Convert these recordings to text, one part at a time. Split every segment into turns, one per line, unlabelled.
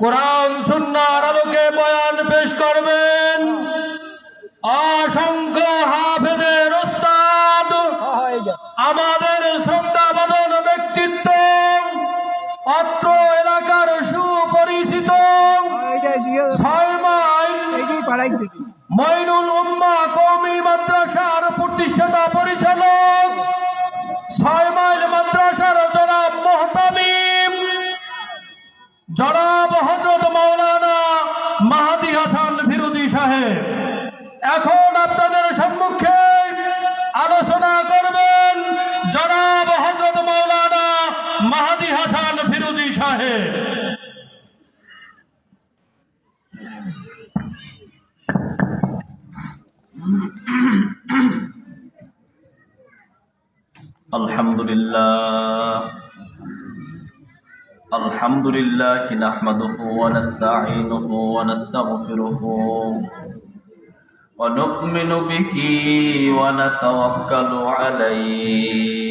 কোরআন সুন্নার আলোকে বয়ান পেশ করবেন। অসংখ্য মাহাদি হাসান ফিরুদি সাহেব
الحمد لله الحمد لله نحمده ونستعينه ونستغفره ونؤمن به ونتوكل عليه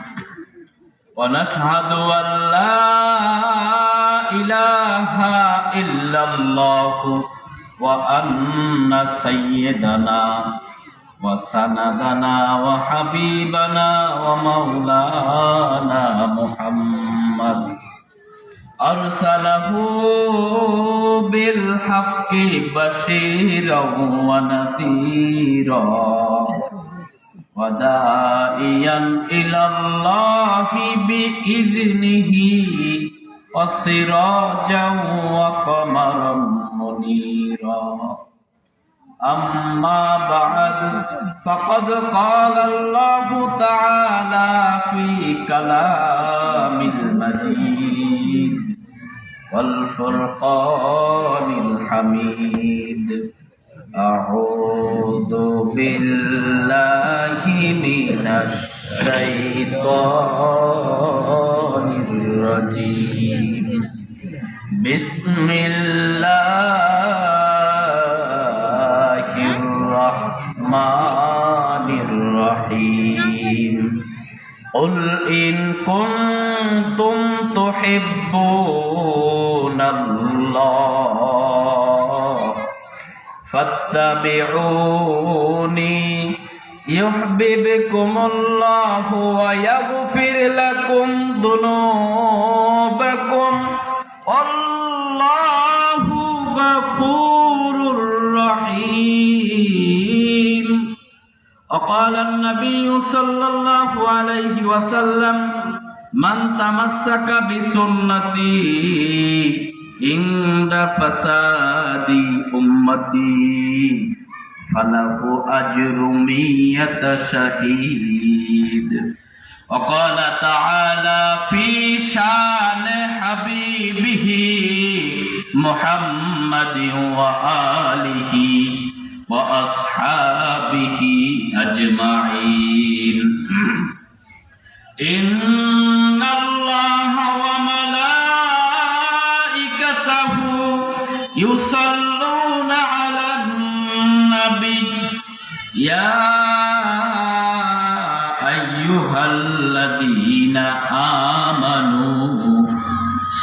ونشهد أن لا إله إلا الله وأن سيدنا وسندنا وحبيبنا ومولانا محمد أرسله بالحق بشيرا ونذيرا وداعيا إلى الله بإذنه وسراجا وقمرا منيرا أما بعد فقد قال الله تعالى في كلام المجيد والفرقان الحميد أعوذ بالله من الشيطان الرجيم بسم الله الرحمن الرحيم قل إن كنتم تحبون الله فاتبعوني يحببكم الله ويغفر لكم ذنوبكم والله غفور رحيم وقال النبي صلى الله عليه وسلم من تمسك بسنتي عند فساد أمتي فله أجر مية شهيد وقال تعالى في شان حبيبه محمد وآله وأصحابه أجمعين إن الله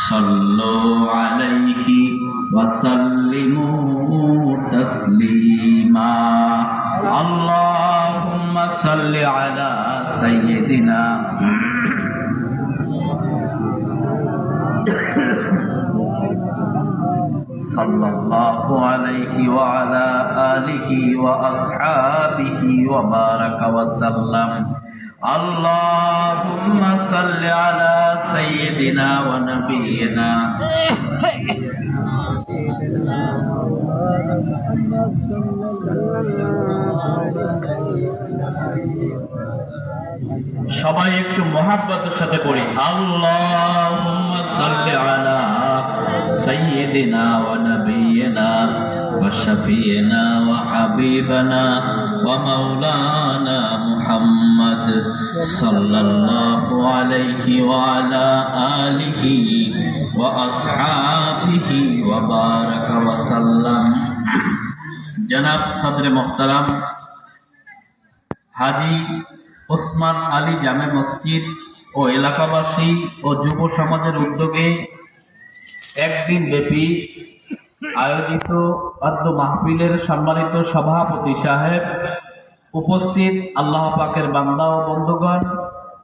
صلوا عليه وسلموا تسليما. اللهم صل على سيدنا صلى الله عليه وعلى آله وأصحابه وبارك وسلم. اللهم صل على سيدنا ونبينا সবাই একটু মহাব্বতের সাথে পড়ি আল্লাহুম্মা সাল্লি আলা سيدنا ونبينا وشفينا وحبيبنا ومولانا محمد صلى الله عليه وعلى آله وأصحابه وبارك وسلم جناب صدر محترم হাজি ওসমান আলী জামে মসজিদ ও এলাকাবাসী ও যুব সমাজের উদ্যোগে একদিন ব্যাপী আয়োজিত আদ্য মাহফিলের সম্মানিত সভাপতি সাহেব উপস্থিত আল্লাহ পাকের বান্দা ও বন্ধুগণ,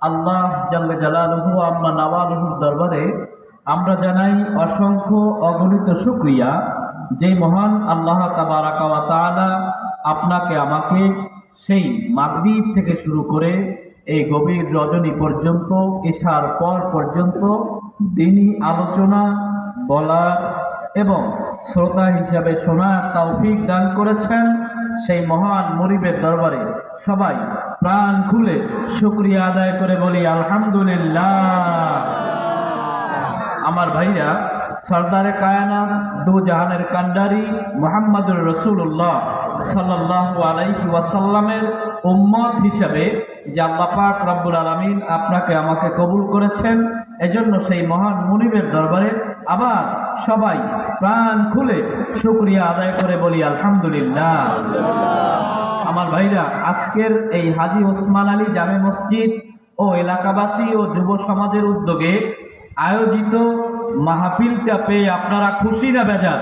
আল্লাহ জাল্লে জালালুহু আম্মা নওয়ালুহুর দরবারে আমরা জানাই অসংখ্য অগণিত শুক্রিয়া যে মহান আল্লাহ তাবারাকা ওয়া আপনাকে, আমাকে সেই মাগরিব থেকে শুরু করে এই গভীর রজনী পর্যন্ত, এশার পর পর্যন্ত দিনই আলোচনা বলার এবং শ্রোতা হিসাবে শোনার তৌফিক দান করেছেন। সেই মহান মরিবের দরবারে সবাই প্রাণ খুলে শুক্রিয়া আদায় করে বলি, আলহামদুলিল্লাহ। আমার ভাইরা, সর্দারে কায়নাত দু জাহানের কান্ডারি মোহাম্মদুর রসুল্লাহ সাল্লাহ আলাইহি ওয়াসাল্লামের উম্মত হিসাবে যে আল্লাহ পাক রব্বুল আলমিন আপনাকে আমাকে কবুল করেছেন, এজন্য সেই মহান মনিবের দরবারে আবার সবাই প্রাণ খুলে শুক্রিয়া আদায় করে বলি, আলহামদুলিল্লাহ। আমার ভাইরা, আজকের এই হাজি ওসমান আলী জামে মসজিদ ও এলাকাবাসী ও যুব সমাজের উদ্যোগে আয়োজিত মাহফিলটা পেয়ে আপনারা খুশি না বেজার?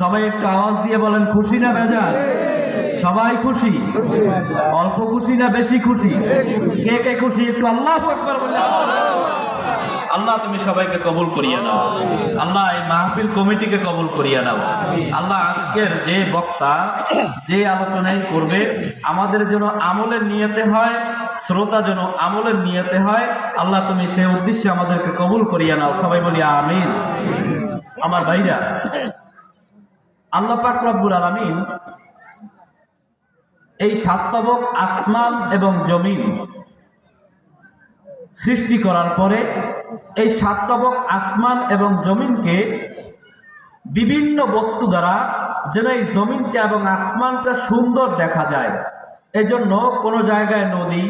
সবাই একটু আওয়াজ দিয়ে বলেন, খুশি না বেজার? সবাই খুশি? অল্প খুশি না বেশি খুশি? কে কে খুশি? একটু আল্লাহ বললে আল্লাহ তুমি সবাইকে কবুল করিয়ে নাও আল্লাহ এই মাহফিল কমিটিকে কবুল করিয়ে নাও আল্লাহ আজকের যে বক্তা যে আলোচনাই করবে আমাদের যেন আমলের নিয়তে হয় শ্রোতা যেন আমলের নিয়তে হয় আল্লাহ তুমি সে উদ্দেশ্যে আমাদেরকে কবুল করিয়ে নাও। সবাই বলি আমিন। আমার ভাইরা আল্লাহ পাক রব্বুল আলামিন এই সাতবক আসমান এবং জমিন সৃষ্টি করার পরে এই সাতবক আসমান এবং জমিনকে বিভিন্ন বস্তু দ্বারা যেন এই জমিনটা এবং আসমানটা সুন্দর দেখা যায়। এজন্য কোনো জায়গায় নদী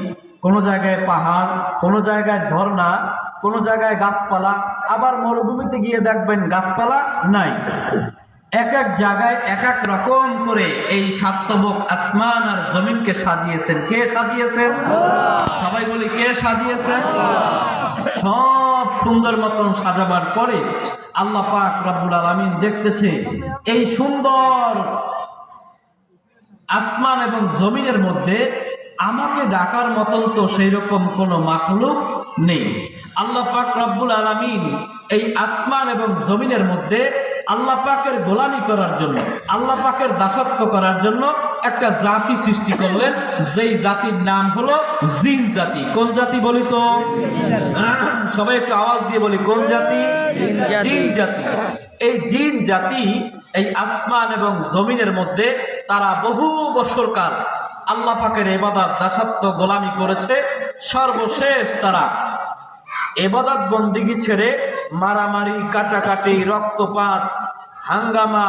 কোনো জায়গায় পাহাড় কোনো জায়গায় ঝর্ণা কোনো জায়গায় গাছপালা আবার মরুভূমিতে গিয়ে দেখবেন গাছপালা নাই। এক এক জায়গায় এক এক রকম করে এই সাতবক আসমান আর জমিনকে সাজিয়েছেন। কে সাজিয়েছেন? সবাই বলি কে সাজিয়েছেন? সব সুন্দর মতন সাজাবার পরে আল্লাহ পাক রাব্বুল আলামিন দেখতেছে, এই সুন্দর আসমান এবং জমিনের মধ্যে আমাকে ডাকার মতন তো সেই রকম কোনো মাখলুক নেই। আল্লাহ পাক রব্বুল আলামিন এই আসমান এবং জমিনের মধ্যে আল্লাহ পাকের গোলামি করার জন্য আল্লাহ পাকের দাসত্ব করার জন্য একটা জাতি সৃষ্টি করলেন। যেই জাতির নাম হলো জিন জাতি। কোন জাতি বলি তো? সবাই একটু আওয়াজ দিয়ে বলি কোন জাতি?
জিন জাতি।
এই জিন জাতি এই আসমান এবং জমিনের মধ্যে তারা বহু বছরকাল আল্লাহ পাকের এবাদাত দাসত্ব গোলামি করেছে। সর্বশেষ তারা এবাদত বন্দিগি ছেড়ে মারামারি, কাটাকাটি, রক্তপাত, হাঙ্গামা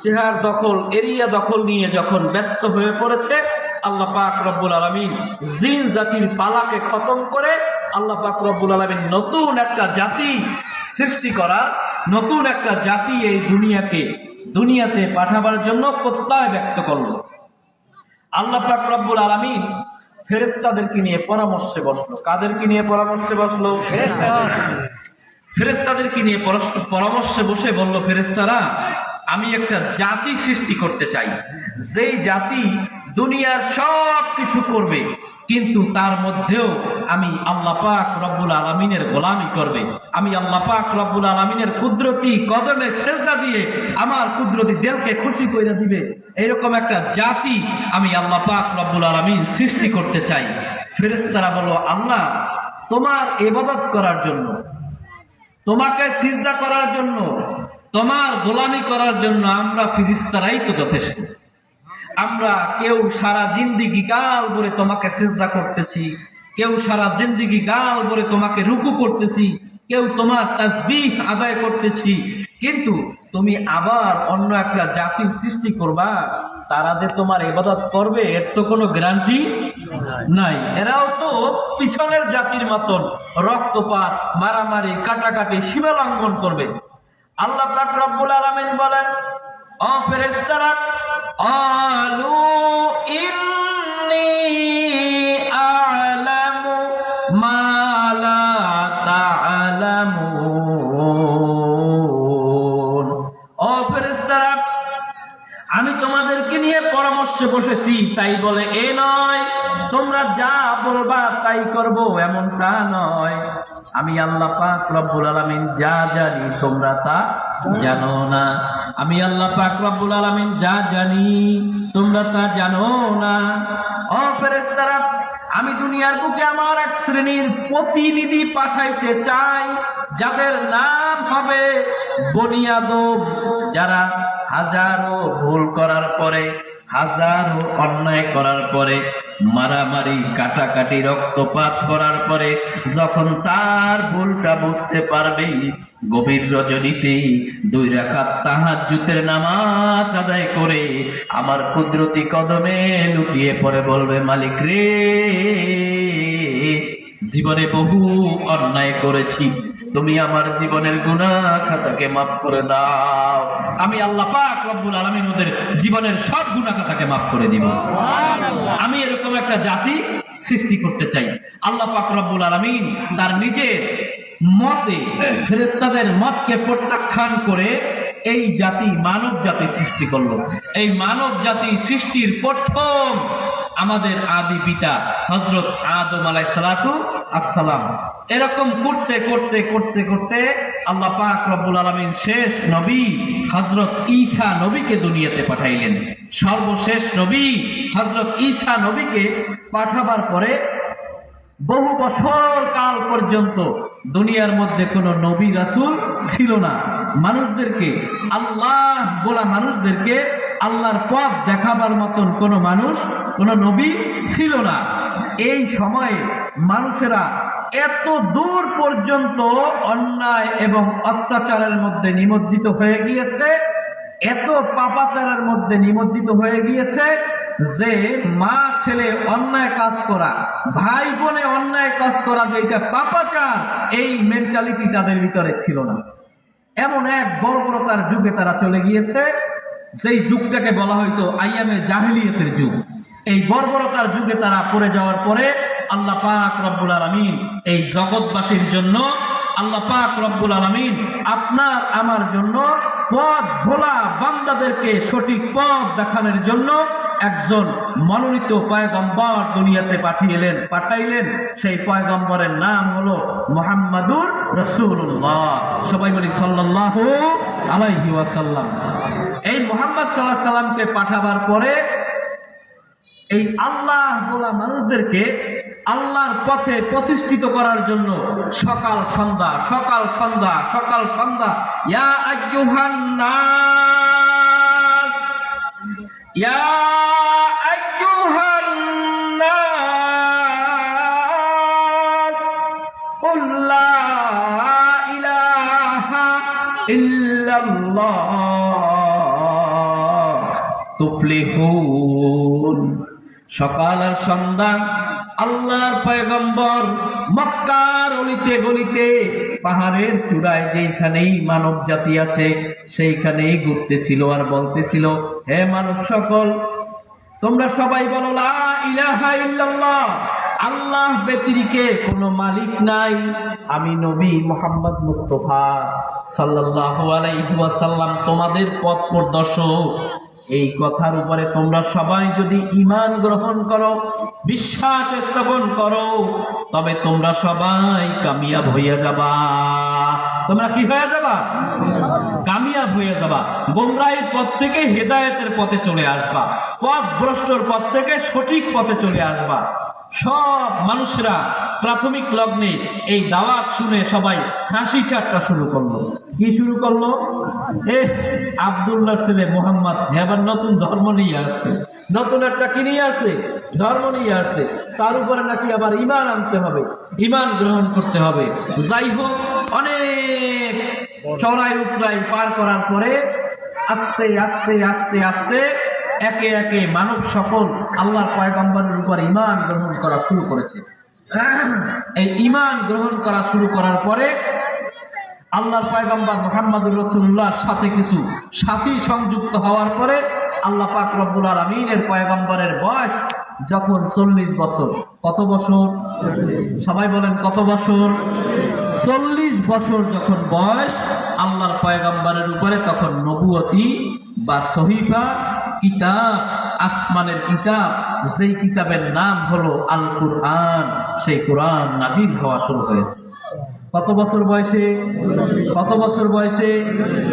চেহার দখল, এরিয়া দখল নিয়ে যখন ব্যস্ত হয়ে পড়েছে, আল্লাহ পাক রব্বুল আলমিন জিন জাতির পালাকে খতম করে আল্লাহ পাক রব্বুল আলমিন নতুন একটা জাতি সৃষ্টি করার নতুন একটা জাতি এই দুনিয়াকে দুনিয়াতে পাঠাবার জন্য প্রত্যয় ব্যক্ত করল। আল্লাহ পাক রব্বুল আলামিন ফেরেশতাদেরকে নিয়ে পরামর্শে বসল। কাদেরকে নিয়ে পরামর্শে বসল? ফেরেস্তাদেরকে নিয়ে পরামর্শে বসে বলল ফেরেশতারা আমি একটা জাতি সৃষ্টি করতে চাই। যেই জাতি দুনিয়ার সব কিছু করবে, কিন্তু তার মধ্যেও আমি আল্লাহ পাক রব্বুল আলমিনের গোলামি করবে। আমি আল্লাহ পাক রব্বুল আলমিনের কুদরতি কদমে সেজদা দিয়ে আমার কুদরতি দেলকে খুশি করে দিবে। এরকম একটা জাতি আমি আল্লাহ পাক রব্বুল আলমিন সৃষ্টি করতে চাই। ফেরেশতারা বলো আল্লাহ, তোমার এবাদত করার জন্য, তোমাকে সিজদা করার জন্য তোমার গোলামি করার জন্য আমরা ফিরিস্তারাই তো যথেষ্ট। আমরা কেউ সারা জিন্দিগি কাল ভরে তোমাকে সিজদা করতেছি, কেউ সারা জিন্দিগি কাল ভরে তোমাকে রুকু করতেছি, কেউ তোমার তাসবিহ আদায় করতেছি। কিন্তু তুমি আবার অন্য একটা জাতির সৃষ্টি করবা, তারা যে তোমার ইবাদত করবে, এর তো কোনো গ্যারান্টি নাই। এরাও তো পিছনের জাতির মতন রক্তপাত, মারামারি, কাটাকাটি, সীমা লঙ্ঘন করবে। আল্লাহ পাক রব্বুল আলামিন বলেন, ও ফেরেশতারা, আলু ইন্নী আ'লামু মা লা তা'লামুন ও ফেরেশতারা, আমি তোমাদেরকে নিয়ে পরামর্শে বসেছি, তাই বলে এ নয়, তোমরা যা বলবা তাই করব, এমনটা নয়। আমি আল্লাহ পাক রব্বুল আলামিন যা জানি তোমরা তা জানো না। আমি আল্লাহ পাক রব্বুল আলামিন যা জানি তোমরা তা জানো না। ও ফেরেশতারা, আমি দুনিয়ার বুকে আমার এক শ্রেণির প্রতিনিধি পাঠাইতে চাই, যাদের নাম হবে বনিয়াদব যারা হাজারো ভুল করার পরে হাজারো অন্যায় করার পরে, মারামারি, কাটাকাটি, রক্তপাত করার পরে, যখন তার ভুলটা বুঝতে পারবে, গভীর রজনীতে দুই রাকাত তাহার জুতের নামাজ আদায় করে আমার কুদরতি কদমে লুটিয়ে পড়ে বলবে, মালিক রে জীবনে বহু অন্যায় করেছি। তুমি আমার জীবনের গুণা খাতাকে মাফ করে দাও। আমি আল্লাহ পাক রব্বুল আলামিন ওদের জীবনের সব গুণা খাতাকে মাফ করে দিব। আমি এরকম একটা জাতি সৃষ্টি করতে চাই। আল্লাহ পাক রব্বুল আলামিন তার নিজের মতে ফেরেশতাদের মতকে প্রত্যাখ্যান করে এই জাতি মানব জাতি সৃষ্টি করল। এই মানব জাতি সৃষ্টির প্রথম আমাদের আদি পিতা হজরত আদম আলাই সালাতু আসসালাম। এরকম করতে করতে করতে করতে আল্লাহ পাক রব্বুল আলমিন শেষ নবী হজরত ঈসা নবীকে দুনিয়াতে পাঠাইলেন। সর্বশেষ নবী হজরত ঈসা নবীকে পাঠাবার পরে বহু বছর কাল পর্যন্ত দুনিয়ার মধ্যে কোনো নবী রাসূল ছিল না। মানুষদেরকে, আল্লাহ বলা মানুষদেরকে আল্লাহর পথ দেখাবার মতন কোনো মানুষ, কোনো নবী ছিল না। এই সময়ে মানুষেরা এত দূর পর্যন্ত অন্যায় এবং অত্যাচারের মধ্যে নিমজ্জিত হয়ে গিয়েছে, এত পাপাচারের মধ্যে নিমজ্জিত হয়ে গিয়েছে যে মা, ছেলে অন্যায় কাজ করা, ভাই বোনে অন্যায় কাজ করা যে এটা পাপাচার, এই মেন্টালিটি তাদের ভিতরে ছিল না। এমন এক বর্বরতার যুগে তারা চলে গিয়েছে, যেই যুগটাকে বলা হয়তো আইয়ামে জাহিলিয়তের যুগ। এই বর্বরতার যুগে তারা পড়ে যাওয়ার পরে আল্লাহ পাক রব্বুল আলমিন এই জগৎবাসীর জন্য আল্লাহ পাক রব্বুল আলমিন আপনার, আমার জন্য পথ ভোলা বান্দাদেরকে সঠিক পথ দেখানোর জন্য একজন মনোনীত পয়গম্বর দুনিয়াতে পাঠিয়েলেন, পাঠাইলেন। সেই পয়গম্বরের নাম হলো মোহাম্মদুর রসুল্লাহ সবাই বলি সাল্লাহ আলাইহি ওয়াসাল্লাম। এই মোহাম্মদ সাল্লাহ সাল্লামকে পাঠাবার পরে এই আল্লাহ বলা মানুষদেরকে আল্লাহর পথে প্রতিষ্ঠিত করার জন্য সকাল সন্ধ্যা সকাল সন্ধ্যা সকাল সন্ধ্যা। ইয়া আজ্ঞুহান নাস। ইয়া আজ্ঞুহান নাস। উল্লা ইলাহা ইল্লাল্লাহ। তুফলিহুন সকাল আর সন্ধ্যা আল্লাহর পয়গম্বর মক্কার অলিতে গলিতে পাহাড়ের চূড়ায় যেইখানেই মানব জাতি আছে, সেইখানেই ঘুরতেছিল আর বলতেছিল, হে মানব সকল, তোমরা সবাই বলো আল্লাহ ব্যতিরিকে কোনো মালিক নাই। আমি নবী মোহাম্মদ মুস্তফা সাল্লাহ আলাইহি ওয়াসাল্লাম, তোমাদের পথ প্রদর্শক। এই কথার উপরে তোমরা সবাই যদি ইমান গ্রহণ করো, বিশ্বাস স্থাপন করো, তবে তোমরা সবাই কামিয়াব হইয়া যাবা। তোমরা কি হয়ে যাবা? কামিয়াব হয়ে যাবা। গোমরাহির পথ থেকে হেদায়তের পথে চলে আসবা। পথ ভ্রষ্টর পথ থেকে সঠিক পথে চলে আসবা। সব মানুষরা প্রাথমিক লগ্নে এই দাওয়াত শুনে সবাই হাসি ঠাট্টা শুরু করল। কি শুরু করল? এ আব্দুল্লাহ ছেলে মোহাম্মদ হেবার নতুন ধর্ম নিয়ে আসছে। নতুন একটা কি নিয়ে আসে ধর্ম নিয়ে আসছে। তার উপরে নাকি আবার ইমান আনতে হবে। ইমান গ্রহণ করতে হবে। যাই হোক, অনেক চড়াই উতরাই পার করার পরে আস্তে আস্তে আস্তে আস্তে একে একে মানব সকল আল্লাহর পয়গম্বরের উপর ইমান গ্রহণ করা শুরু করেছে। এই ইমান গ্রহণ করা শুরু করার পরে আল্লাহর পয়গম্বর মোহাম্মদুর রসুল্লাহর সাথে কিছু সাথী সংযুক্ত হওয়ার পরে আল্লাহ পাক রব্বুল আলমিনের পয়গম্বরের বয়স যখন চল্লিশ বছর, কত বছর? সবাই বলেন কত বছর? চল্লিশ বছর যখন বয়স, আল্লাহর পয়গম্বরের উপরে তখন নবুয়তি বা সহিফা কিতাব, আসমানের কিতাব, যেই কিতাবের নাম হলো আল কুরআন সেই কোরআন নাজির হওয়া শুরু হয়েছে। কত বছর বয়সে? কত বছর বয়সে?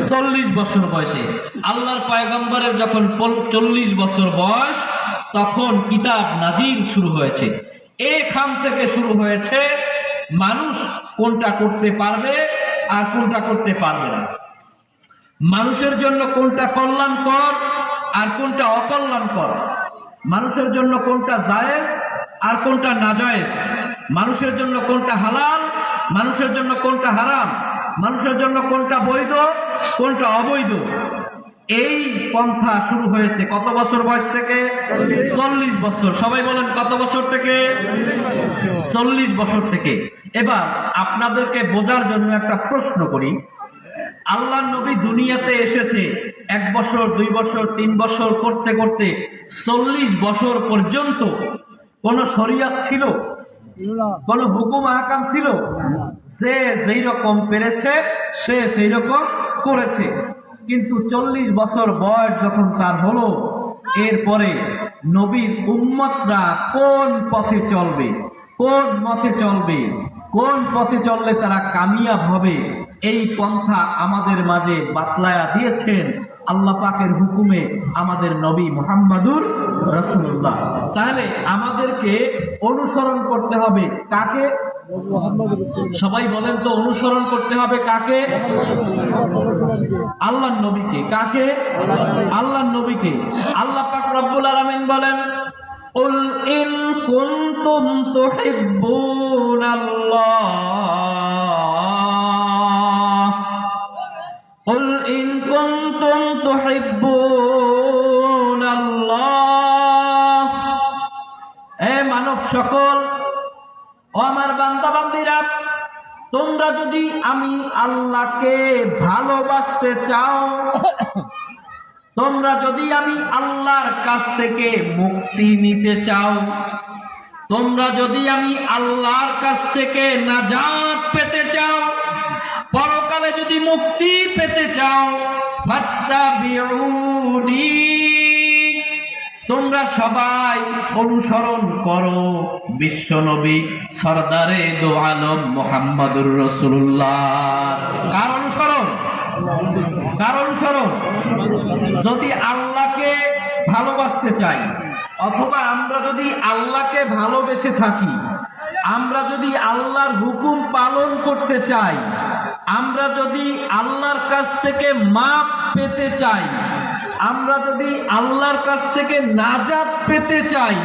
চল্লিশ বছর বয়সে। আল্লাহর পয়গম্বরের যখন চল্লিশ বছর বয়স, তখন কিতাব নাজির শুরু হয়েছে। এখান থেকে শুরু হয়েছে, মানুষ কোনটা করতে পারবে আর কোনটা করতে পারবে না। মানুষের জন্য কোনটা কল্যাণকর আর কোনটা অকল্যাণকর? মানুষের জন্য কোনটা জায়েজ আর কোনটা নাজায়েজ? মানুষের জন্য কোনটা হালাল, মানুষের জন্য কোনটা হারাম? মানুষের জন্য কোনটা বৈধ, কোনটা অবৈধ? এই পন্থা শুরু হয়েছে কত বছর বয়স থেকে? চল্লিশ বছর। সবাই বলেন কত বছর থেকে? চল্লিশ বছর থেকে। এবার আপনাদেরকে বোঝার জন্য একটা প্রশ্ন করি। আল্লাহ নবী দুনিয়াতে এসেছে। এক বছর, দুই বছর, তিন বছর করতে করতে চল্লিশ বছর পর্যন্ত কোন শরিয়াত ছিল? কোন হুকুম, আহকাম ছিল? সে যেই রকম পেরেছে, সে সেই রকম করেছে। কিন্তু চল্লিশ বছর বয়স যখন তার হলো, এরপরে নবীর উম্মতরা কোন পথে চলবে? কোন পথে চলবে? কোন পথে চললে তারা কামিয়াব হবে? এই পন্থা আমাদের মাঝে বাতলায়া দিয়েছেন আল্লাহ পাকের হুকুমে আমাদের নবী মোহাম্মদুর রসুল্লাহ তাহলে আমাদেরকে অনুসরণ করতে হবে কাকে? সবাই বলেন তো, অনুসরণ করতে হবে কাকে? আল্লাহ নবীকে। কাকে? আল্লাহ নবীকে। আল্লাহ পাক রব্বুল আলামিন বলেন قل إن كنتم تحبون الله قل إن كنتم تحبون الله এ মানব সকল ও আমার বান্দা বান্দিরা তোমরা যদি আমি আল্লাহকে ভালোবাসতে চাও তোমরা যদি আমি আল্লাহর কাছ থেকে মুক্তি নিতে চাও, তোমরা যদি আমি আল্লাহর কাছ থেকে নাজাত পেতে চাও, পরকালে যদি মুক্তি পেতে চাও তোমরা সবাই অনুসরণ করো বিশ্বনবী সরদারে দো আলম মোহাম্মদুর রসুল্লাহ কার অনুসরণ? কার অনুসরণ, যদি আল্লাহকে ভালোবাসতে চাই, অথবা আমরা যদি আল্লাহকে ভালোবেসে থাকি, আমরা যদি আল্লাহর হুকুম পালন করতে চাই, আমরা যদি আল্লাহর কাছ থেকে মাপ পেতে চাই, আমরা যদি আল্লাহর কাছ থেকে নাজাদ পেতে চাই,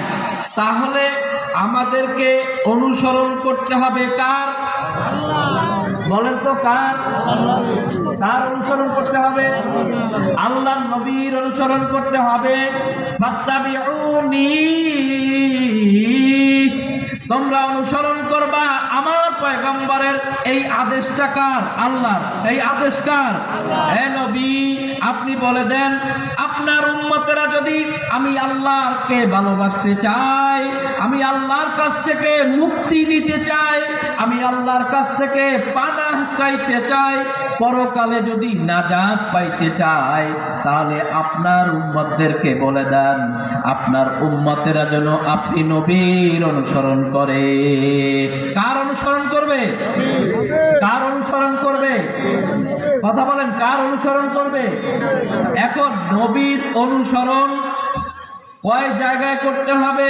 তাহলে আমাদেরকে অনুসরণ করতে হবে কার? বলেন তো কার? তার অনুসরণ করতে হবে। আল্লাহ নবীর অনুসরণ করতে হবে। তোমরা অনুসরণ করবা। আমার পয়গম্বরের এই আদেশটা কার? আল্লাহর। এই আদেশ কার? হে নবী আপনি বলে দেন আপনার উন্মতেরা যদি আমি আল্লাহকে ভালোবাসতে চাই আমি আল্লাহর কাছ থেকে মুক্তি নিতে চাই আমি আল্লাহর কাছ থেকে পানা চাইতে চাই পরকালে যদি নাজাত পাইতে চাই তাহলে আপনার উম্মতদেরকে বলে দেন আপনার উম্মতেরা যেন আপনি নবীর অনুসরণ করে। কার অনুসরণ করবে? কার অনুসরণ করবে? কথা বলেন, কার অনুসরণ করবে? এখন নবীর অনুসরণ কয় জায়গায় করতে হবে?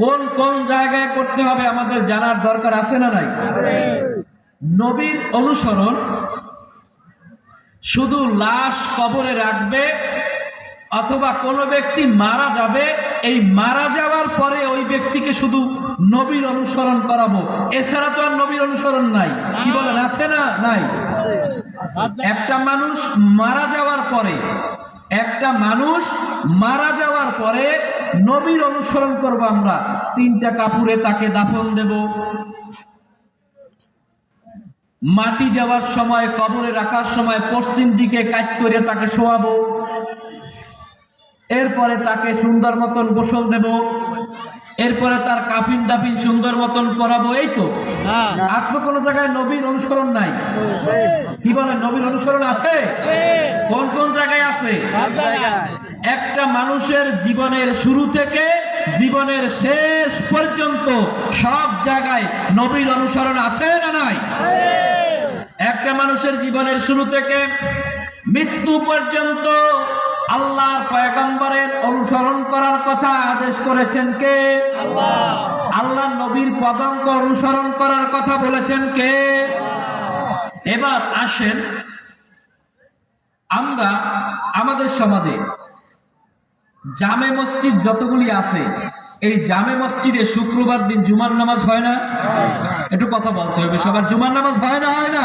কোন কোন জায়গায় করতে হবে? আমাদের জানার দরকার আছে না নাই? নবীর অনুসরণ শুধু লাশ কবরে রাখবে অথবা কোনো ব্যক্তি মারা যাবে, এই মারা যাওয়ার পরে ওই ব্যক্তিকে শুধু নবীর অনুসরণ করাবো। এছাড়া তো আর নবীর অনুসরণ নাই। কি বলেন, আছে না? নাই। একটা মানুষ মারা যাওয়ার পরে, একটা মানুষ মারা যাওয়ার পরে নবীর অনুসরণ করব আমরা। তিনটা কাপুরে তাকে দাফন দেব। মাটি দেওয়ার সময়, কবরে রাখার সময় পশ্চিম দিকে কাজ করে তাকে শোয়াবো। এরপরে তাকে সুন্দর মতন গোসল দেব। এরপরে তার কাপিন দাফিন সুন্দর মতন করাবো এই তো। আর তো কোনো জায়গায় নবীর অনুসরণ নাই। কি বলে নবীর অনুসরণ আছে? কোন কোন জায়গায় আছে? একটা মানুষের জীবনের শুরু থেকে জীবনের শেষ পর্যন্ত সব জায়গায় নবীর অনুসরণ আছে না নাই? একটা মানুষের জীবনের শুরু থেকে মৃত্যু পর্যন্ত আল্লাহর পয়গম্বরের অনুসরণ করার কথা আদেশ করেছেন কে? আল্লাহ। নবীর পদঙ্ক অনুসরণ করার কথা বলেছেন কে? এবার আসেন আমরা আমাদের সমাজে জামে মসজিদ যতগুলি আছে এই জামে মসজিদে শুক্রবার দিন জুমার নামাজ হয় না। একটু কথা বলতে হবে সবার জুমার নামাজ হয় না হয় না?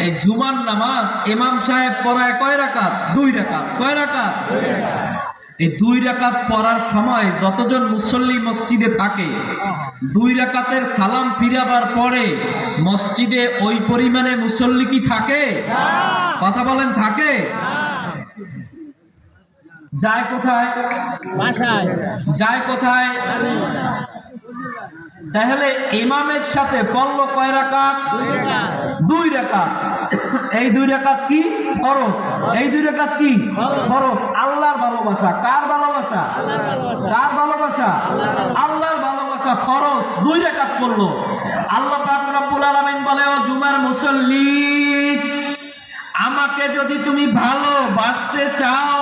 এই জুমার নামাজ ইমাম সাহেব পড়ায় কয় রাকাত? দুই রাকাত। কয় রাকাত? এই দুই রাকাত পড়ার সময় যতজন মুসল্লি মসজিদে থাকে দুই রাকাতের সালাম ফিরাবার পরে মসজিদে ওই পরিমাণে মুসল্লি কি থাকে? কথা বলেন থাকে? যায় কোথায়?
বাসায়।
যায় কোথায়? তাহলে ইমামের সাথে পড়ল কয় রাকাত? দুই রাকাত। এই দুই রাকাত কি? ফরজ। এই দুই রাকাত কি? ফরজ। আল্লাহর ভালোবাসা। কার ভালোবাসা? কার ভালোবাসা? আল্লাহর ভালোবাসা। ফরজ। দুই রাকাত করল আল্লাহ পাক রব্বুল আলামিন বলে ও জুমার মুসল্লি আমাকে যদি তুমি ভালোবাসতে চাও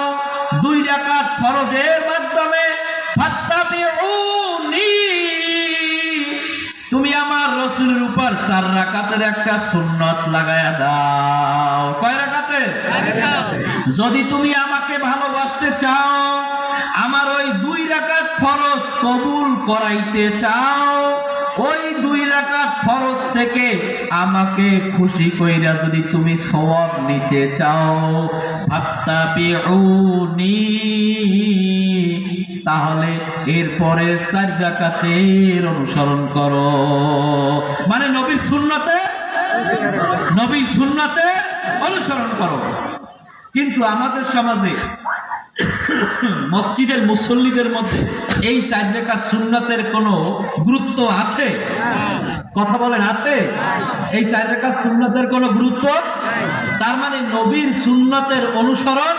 দুই রাকাত ফরজের মাধ্যমে ফাত্তাবিউনি চার রাকাতের একটা সুন্নত লাগায়া দাও। কয় যদি তুমি আমাকে ভালোবাসতে চাও, আমার ওই দুই রাকাত ফরজ কবুল করাইতে চাও, ওই দুই রাকাত ফরজ থেকে আমাকে খুশি কইরা যদি তুমি সওয়াব নিতে চাও, ফাত্তাবিউনি। তাহলে এরপরে চার রাকাতের অনুসরণ করো। মানে নবীর সুন্নতে নবীর সুন্নতে অনুসরণ করো। কিন্তু আমাদের সমাজে মসজিদের মুসল্লিদের মধ্যে এই চার রেখা সুন্নতের কোনো গুরুত্ব আছে? কথা বলেন, আছে? এই চার রেখা সুন্নতের কোনো গুরুত্ব? তার মানে নবীর সুন্নতের অনুসরণ